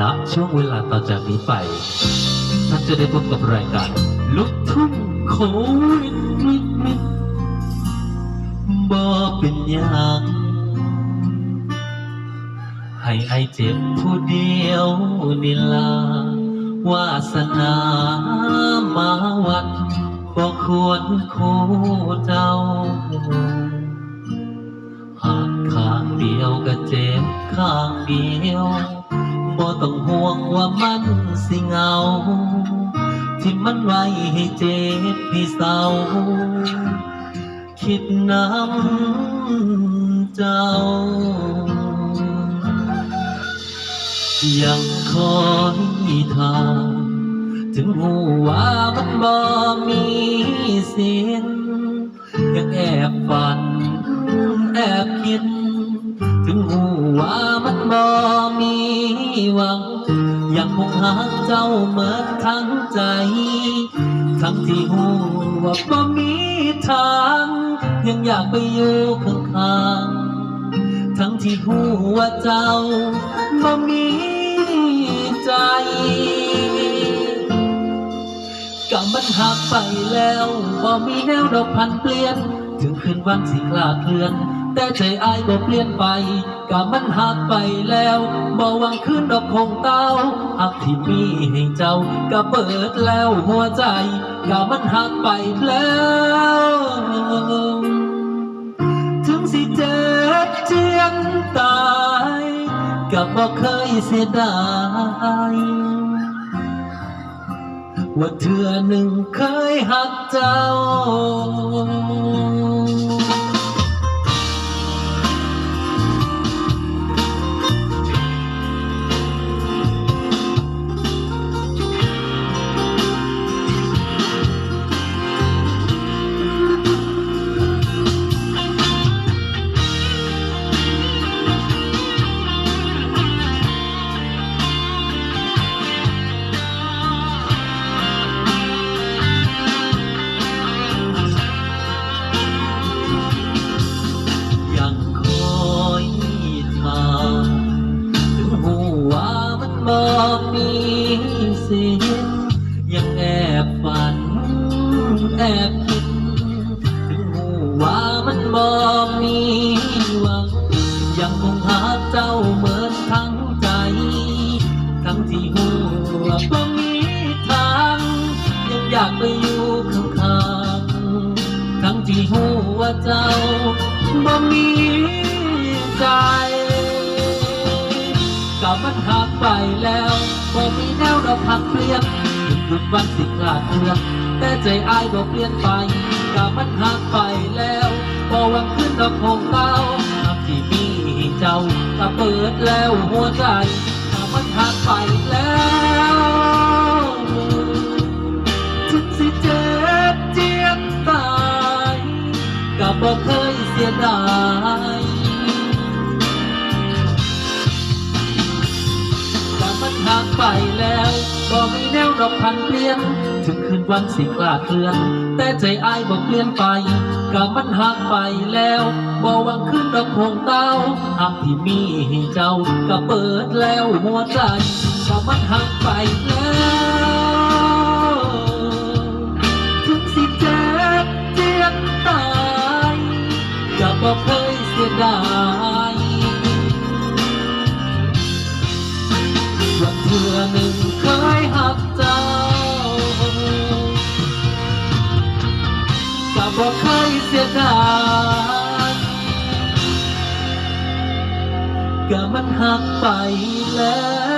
ณช่วงเวลาต่อจากนี้ไป ท่านจะได้พบกับรายการลุกทุ่งโควิดวิดวิดบ่เป็นอย่างให้ไอเจ็บผู้เดียวนี่ลาวาสนามาวัดบ่ควรคู่เจ้า หากข้างเดียวก็เจ็บข้างเดียว บ่ต้องห่วงว่ามันสิเหงา ที่มันไว้ให้เจ็บให้เศร้า คิดน้ำเจ้า ยังคอยทางถึงหูว่ามันบ่มีเสียงยังแอบฝัน แอบคิด ถึงหูว่ามันบ่ หวังยังคงหาเจ้าเหมือนทั้งใจ ทั้งที่หูว่าบ่มีทาง ยังอยากไปอยู่ข้างๆทั้งที่หูว่าเจ้าบ่มีใจก็มันหักไปแล้วบ่มีแนวดอกพันเปลี่ยน ถึงคืนวันสิคลาเคลื่อน แต่ใจอายบ่เปลี่ยนไปก็มันหักไปแล้วบ่หวังคืนดอกคงเต้าหักที่มีให้เจ้าก็เปิดแล้วหัวใจก็มันหักไปแล้วถึงสิเจ็บเจียนตายก็บ่เคยเสียดายว่าเธอหนึ่งเคยหักเจ้า มีเสียงยังแอบฝัน แอบคิดถึงหูว่ามันบ่มีหวัง ยังคงหาเจ้าเหมือนทั้งใจ ทั้งที่หูว่าบ่มีทาง ยังอยากไปอยู่ข้างๆทั้งที่หูว่าเจ้าบ่มี ก็มันหักไปแล้วบ่มีแนวดอกหักเปลี่ยนหยุดวันสิคลาดเคลื่อนแต่ใจอายบ่เปลี่ยนไปก็มันหักไปแล้วบ่หวังขึ้นดอกของเต้าหักที่มีให้เจ้าก็เปิดแล้วหัวใจก็มันหักไปแล้วถึงสิเจ็บเจียนตายก็บ่เคยเสียดาย ไปแล้วบ่มีแนวดอกพันเปลี่ยน ถึงคืนวันสิกลาเคลื่อน แต่ใจอายบอกเปลี่ยนไปก็มันหักไปแล้วบอกวังขึ้นดอกคงเต้าหักที่มีให้เจ้าก็เปิดแล้วหัวใจก็มันหักไปแล้ว ก็บอกเคยเสียดายก็มันหักไปแล้ว